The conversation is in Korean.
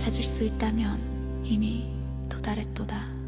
찾을 수 있다면 이미 도달했도다.